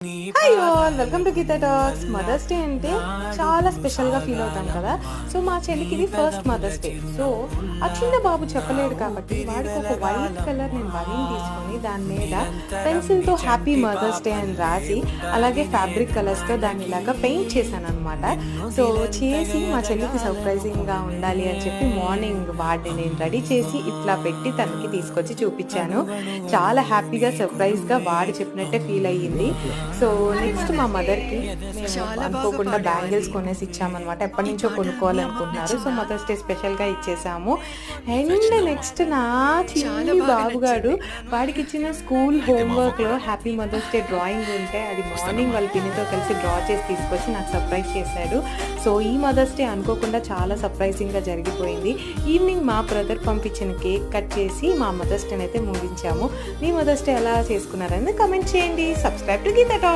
Hi all welcome to Geetha talks mother's day అంటే చాలా స్పెషల్గా ఫీల్ అవుతాం కదా? సో మా చెల్లికి ఇది ఫస్ట్ మదర్స్ డే సో ఆ చిన్న బాబు చెప్పలేడు కాబట్టి వాడికి ఒక వైట్ కలర్ నేను బలీన్ తీసుకొని దాని మీద పెన్సిల్తో హ్యాపీ మదర్స్ డే అని రాసి అలాగే ఫ్యాబ్రిక్ కలర్స్తో దాన్ని ఇలాగా పెయింట్ చేశాను అనమాట సో చేసి మా చెల్లికి సర్ప్రైజింగ్గా ఉండాలి అని చెప్పి మార్నింగ్ వాడిని నేను రెడీ చేసి ఇట్లా పెట్టి తనకి తీసుకొచ్చి చూపించాను. చాలా హ్యాపీగా సర్ప్రైజ్గా వాడు చెప్పినట్టే ఫీల్ అయ్యింది. సో నెక్స్ట్ మా మదర్కి మేము అనుకోకుండా బ్యాంగిల్స్ కొనేసి ఇచ్చామన్నమాట ఎప్పటి నుంచో కొనుక్కోవాలనుకుంటున్నారు. సో మదర్స్ డే స్పెషల్గా ఇచ్చేసాము. అండ్ నెక్స్ట్ నా చిన్ని బాబుగాడు వాడికి ఇచ్చిన స్కూల్ హోంవర్క్లో హ్యాపీ మదర్స్ డే డ్రాయింగ్ ఉంటే అది మార్నింగ్ వాళ్ళ పిన్నితో కలిసి డ్రా చేసి తీసుకొచ్చి నాకు సర్ప్రైజ్ చేశాడు. సో ఈ మదర్స్ డే అనుకోకుండా చాలా సర్ప్రైజింగ్గా జరిగిపోయింది. ఈవినింగ్ మా బ్రదర్ పంపించిన కేక్ కట్ చేసి మా మదర్స్ డే అయితే ముగించాము. మీ మదర్స్ డే ఎలా చేసుకున్నారని కమెంట్ చేయండి. Subscribe to Gita